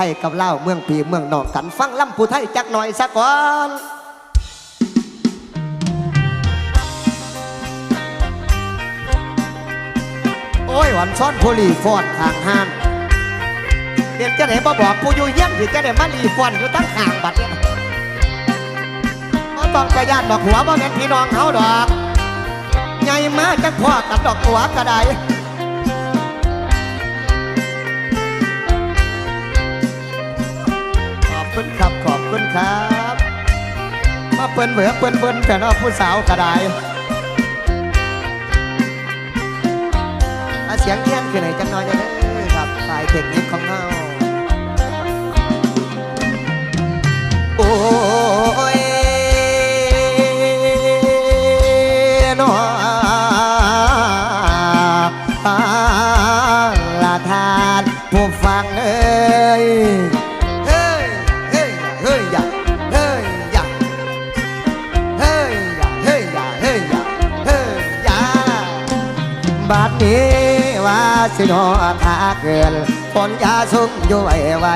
ทยกับเล่าเมืองพีเมืองนอกกันฟังล่ำผู้ไทยจักหน่อยสักก่อนโอ้ยหวันซ้อนโพลีฟอนข้างห้านเด็กจะไหนมาบอกผู้อยู่เยี่ยมที่จะไหนมาลีฟอนอยู่ตั้งข้างบัดเนี่ยบ่ต้องไปญาติดอกหัวบ่แม่นพี่น้องเฮาดอกใหญ่มาจักพ่อกับดอกหัวก็ได้ คุณครับขอบคุณครับ มาเปิ้นเบือเปิ้นเปิ้นแต่นอผู้สาวก็ได้อะเสียงเทียงคือไหนจังน้อยได้เลยครับสายเทคนิคของเรา สินอทาเกินฝนยาสุ่มอยู่ไว้ไว้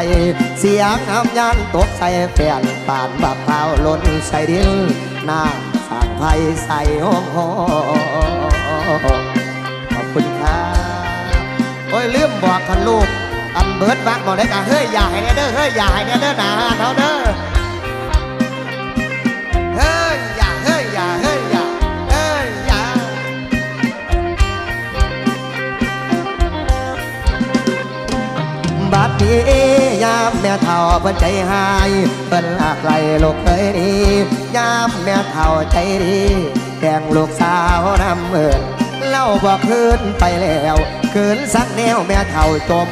เสียงน้ำยันตกใส่เปียนปานบักเผาล้นใส่ดินน้ำสั่งไฟใส่ห้องหอขอบคุณครับโอ้ยลืมบอกคันลูกอันเบิร์ดบักบอกได้กะเฮ้ยอย่าให้แน่เด้อเฮ้ยอย่าให้แน่เด้อนา นี้ยามแม่เฒ่าเพิ่นใจหายเพิ่นลากไกลลูกเคยดียามแม่เฒ่าใจดีแต่งลูกสาวนำเอินเล่าบอกคืนไปแล้วคืนสักแนวแม่เท่าจม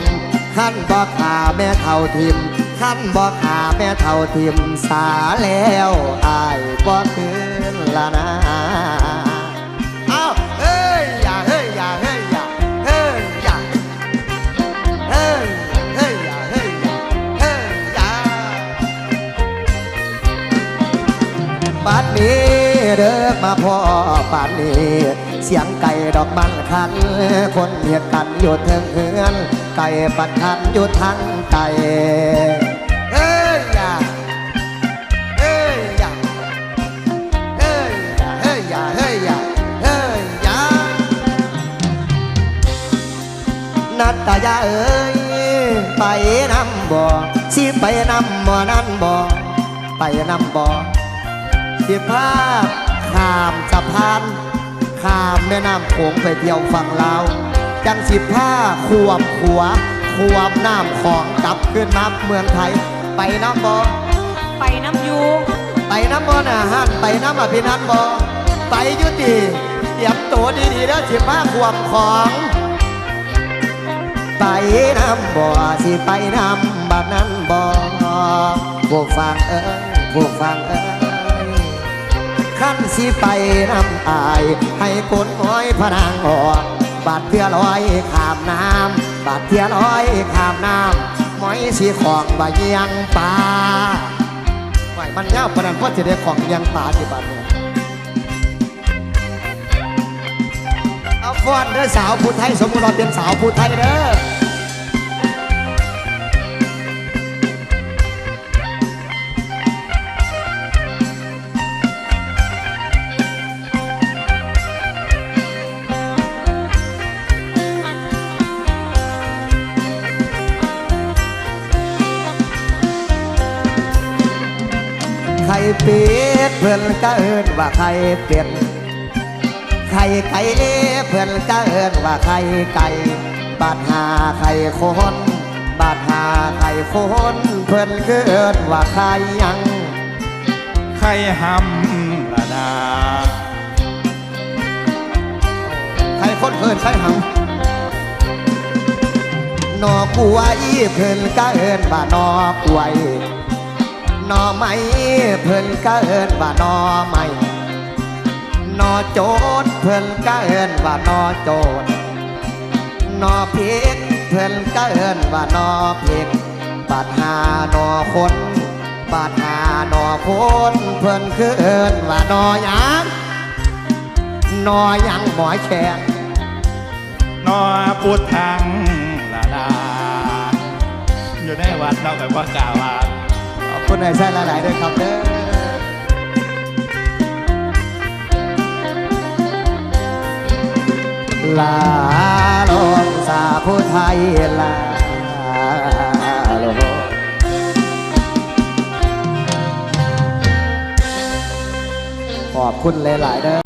ขั้นบอกขาแม่เท่าทิมขั้นบอกขาแม่เท่าทิมสาแล้วอายบอกคืนละนา มาพ่อป่านนี้เสียงไก่ดอกบังคัน คนเหยียดกันอยู่เทิงเฮือน ไก่ปัดคันอยู่ทั้งไก่เอ้ยอย่าเอ้ยอย่าเอ้ยอย่าเฮ้ยอย่าเฮ้ยอย่าเฮ้ยอย่านัตตายาเอ้ยไปนำบ่สิไปนำบ่นั่นบ่ไปนำบ่สิพา ข้ามสะพานข้ามแม่น้ำโขงไปเที่ยวฝั่งลาวจังสิพาขวบขัวขวบน้ำของกลับขึ้นมาเมืองไทย ไปน้ำบ่ไปน้ำอยูไปน้ำบ่น่ะฮั่นไปน้ำอภินันบ่ไปอยุติเตรียมตัวดีๆแล้วสิพาขวบของ ไปน้ำบ่สิไปน้ำบัดนั้นบ่ผู้ฟังเอ้ยผู้ฟังเอ้ย ขั้นสิไปน้ำอาย ให้คนน้อยพนางออกบาดเทือลอยขามน้ำบาดเทือลอยขามน้ำหมอยสีของบะเยียงปลาไหวมันเงาปนันเพราะจะได้ของเยียงปลาที่บ้านเนี่ยเอาฟอนเด้อสาวผู้ไทยสมมติเราเป็นสาวผู้ไทยเด้อ เป็ดเพื่อนก็เอินว่าไข่เป็ดไข่ไก่เพื่อนก็เอินว่าไข่ไก่บาดหาไข่คนบาดหาไข่คนเพื่อนก็เอินว่าไข่ยังใครหำละนาไข่คนเพื่อนไข่หำนอกล้วยเพื่อนก็เอินว่านอกล้วย นอไม้เพื่อนก็เอินว่านอไม้นอโจดเพิ่นก็เอินว่านอโจดนอเพกเพิ่นก็เอินว่านอเพกบาดหานอคนบาดหานอคนเพิ่นคือเอินว่านอยังนอยังหมอยแขกนอพุทธังละนาอยู่ในวัดเราแต่ว่ากล่าวว่า คนใช่หลายๆด้วยครับเด้อลาลงสาผู้ไทยลาลงขอบคุณหลาย ๆ เด้อ